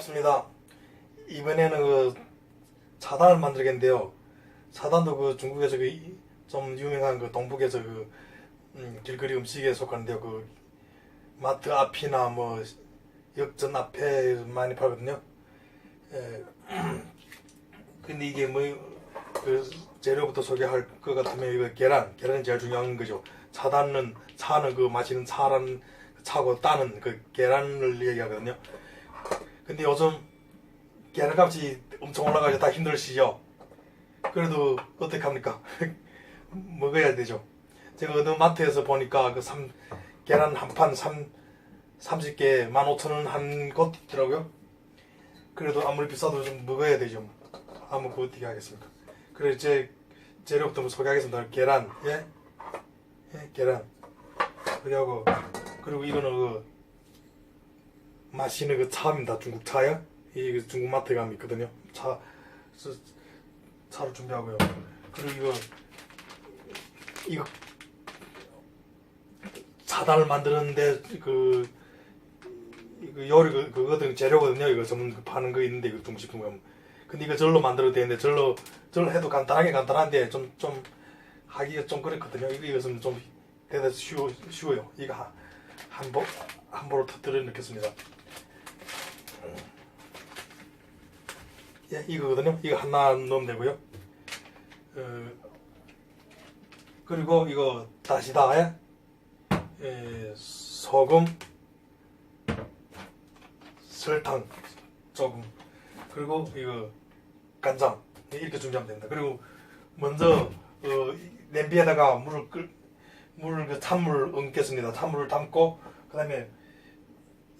반갑습니다. 이번에는 그 차단을 만들겠는데요. 차단도 그 중국에서 그 좀 유명한 그 동북에서 그 음, 길거리 음식에 속하는데요. 그 마트 앞이나 뭐 역전 앞에 많이 팔거든요. 예. 근데 이게 뭐 그 재료부터 소개할 것 같으면 이거 계란, 계란이 제일 중요한 거죠. 차단은 차는 그 마시는 차라는 차고 따는 그 계란을 얘기하거든요. 근데 요즘 계란값이 엄청 올라가서 다 힘들시죠? 그래도 어떡합니까? 먹어야 되죠. 제가 어느 마트에서 보니까 그 삼, 계란 한판 3, 30개 15,000원 한곳 있더라고요. 그래도 아무리 비싸도 좀 먹어야 되죠. 아무 그 어떻게 하겠습니까? 그래 제 재료부터 소개하겠습니다. 계란, 예? 예, 계란. 그리고 그리고 이거는 그 마시는 그 차입니다. 중국 차요. 이그 중국 마트에 가면 있거든요. 차, 차를 준비하고요. 그리고 이거, 이거, 차단을 만드는데 그, 이거 요리 그, 그거든 재료거든요. 이거 전문 그 파는 거 있는데 이거 중식품. 근데 이거 절로 만들어도 되는데 절로, 절로 해도 간단하게 간단한데 좀, 좀 하기가 좀 그렇거든요. 이거 이것은 좀 대단히 쉬워, 쉬워요. 이거 한, 한 번, 한 번으로 터뜨려 넣겠습니다. 예, 이거거든요. 이거 하나 넣으면 되고요. 어, 그리고 이거 다시다에 예, 소금, 설탕 조금, 그리고 이거 간장 예, 이렇게 준비하면 됩니다. 그리고 먼저 어, 냄비에다가 물을 끓, 물을 그 찬물 얹겠습니다. 찬물을 담고 그다음에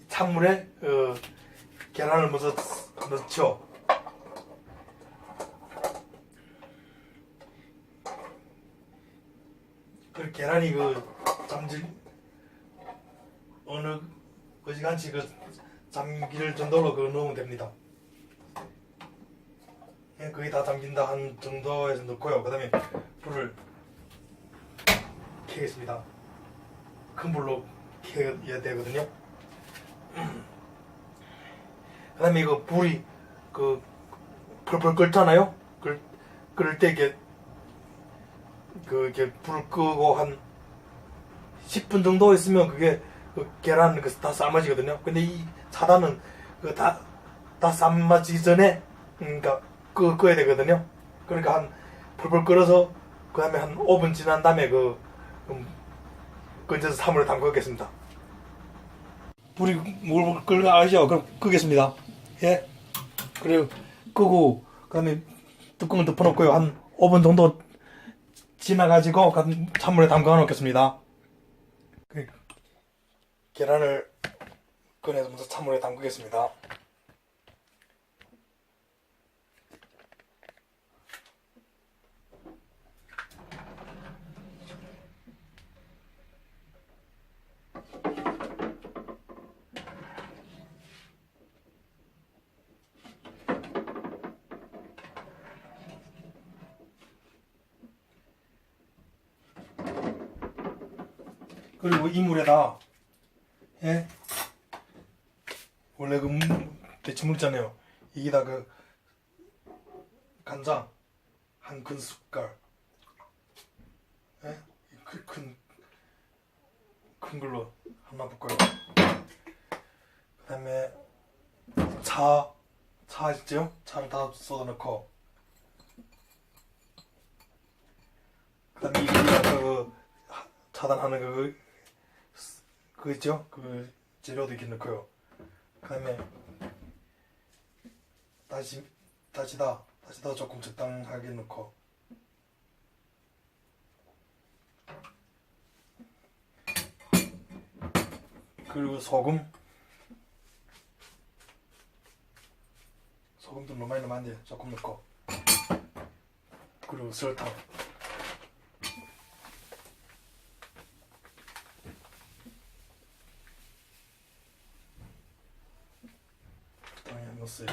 찬물에 어, 계란을 먼저 넣죠. 그 계란이 그 잠질 어느 어지간치 그 잠길 정도로 그 넣으면 됩니다. 예, 거의 다 잠긴다 한 정도에서 넣고요. 그 다음에 불을 켜겠습니다. 큰 불로 켜야 되거든요. 그 다음에 이거 불이 그 펄펄 끓잖아요. 끓 끓을 때 이게 그 이렇게 불 끄고 한 10분 정도 있으면 그게 그 계란 그 다 삶아지거든요. 근데 이 차단은 그 다 다 삶아지기 전에 그러니까 끄 끄야 되거든요. 그러니까 한 불불 끓어서 그 다음에 한 5분 지난 다음에 그 음, 건져서 사물에 담그겠습니다. 불이 물 끓는 거 아시죠? 그럼 끄겠습니다. 예. 그리고 끄고 그다음에 뚜껑을 덮어놓고요. 한 5분 정도 지나가지고 간- 찬물에 담가 놓겠습니다. 그 계란을 꺼내서 찬물에 담그겠습니다. 그리고 이 물에다 예? 원래 그 물- 대추물 있잖아요. 여기다 그 간장 한 큰 숟갈 예 큰큰 큰 걸로 하나 붓고요. 그다음에 차 차 있죠? 차를 다 쏟아 넣고. 그다음에 이거 그 차단하는 그, 그 있죠? 그 재료도 이렇게 넣고요. 그 다음에 다시, 다시다, 다시다 조금 적당하게 넣고. 그리고 소금. 소금도 너무 많이 넣으면 안 돼. 조금 넣고. 그리고 설탕. 적당히 넣었어요.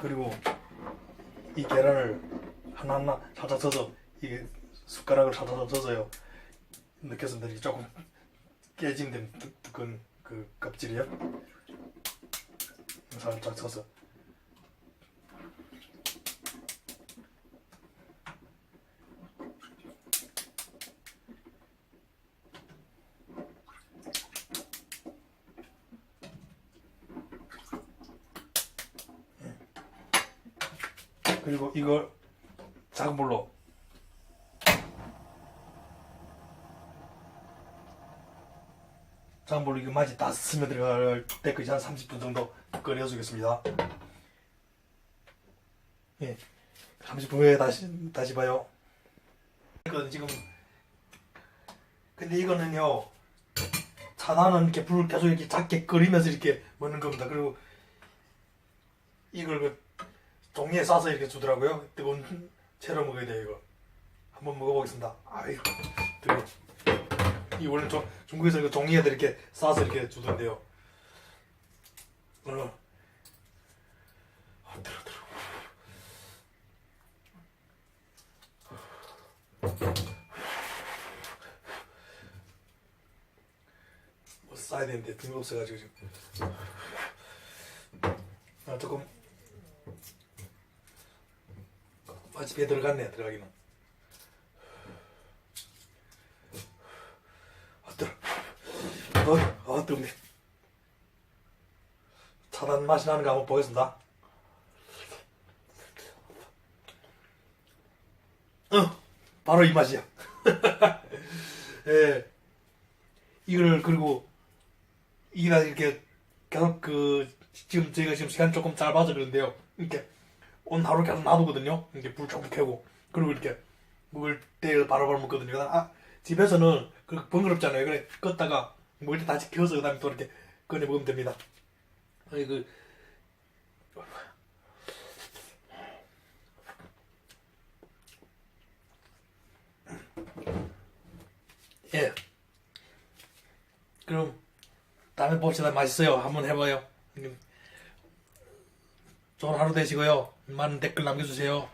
그리고 이 계란을 하나하나 살짝 젖어 이게 숟가락을 살짝 젖어요. 넣겠습니다. 이게 조금. 뚜- 뚜껑 그그 껍질이요. 살짝 쳐서. 그리고 이걸 작은 불로 작은 불로 이거 맛이 다 스며들어갈 때까지 한 30분 정도 끓여주겠습니다. 예, 30분 후에 다시 다시 봐요. 이건 지금 근데 이거는요 차단은 이렇게 불을 계속 이렇게 작게 끓이면서 이렇게 먹는 겁니다. 그리고 이걸 그 종이에 싸서 이렇게 주더라고요. 뜨거운 채로 먹어야 돼요, 이거. 한번 먹어보겠습니다. 아이고, 뜨거. 이 원래 저, 중국에서 그 종이에다 이렇게 싸서 이렇게 주던데요. 어. 아, 들어, 들어. 뭐 싸야 되는데 등이 없어가지고 지금. 아, 조금 마치 배에 들어갔네 들어가기는. 아 뜨거 어, 아 뜨겁네 차단 맛이 나는 거 한번 보겠습니다. 어 바로 이 맛이야. 예. 이걸 그리고 이나 이렇게 계속 그 지금 저희가 지금 시간 조금 짧아서 그런데요. 이렇게 온 하루 계속 놔두거든요. 이렇게 불 조금 켜고 그리고 이렇게 먹을 때 바로바로 먹거든요. 아 집에서는 그 번거롭잖아요. 그래 껐다가 먹을 때 다시 켜서 그다음에 또 이렇게 꺼내 먹으면 됩니다. 아니 그 예. 그럼 다음에 봅시다. 맛있어요. 한번 해봐요. 음. 좋은 하루 되시고요. 많은 댓글 남겨주세요.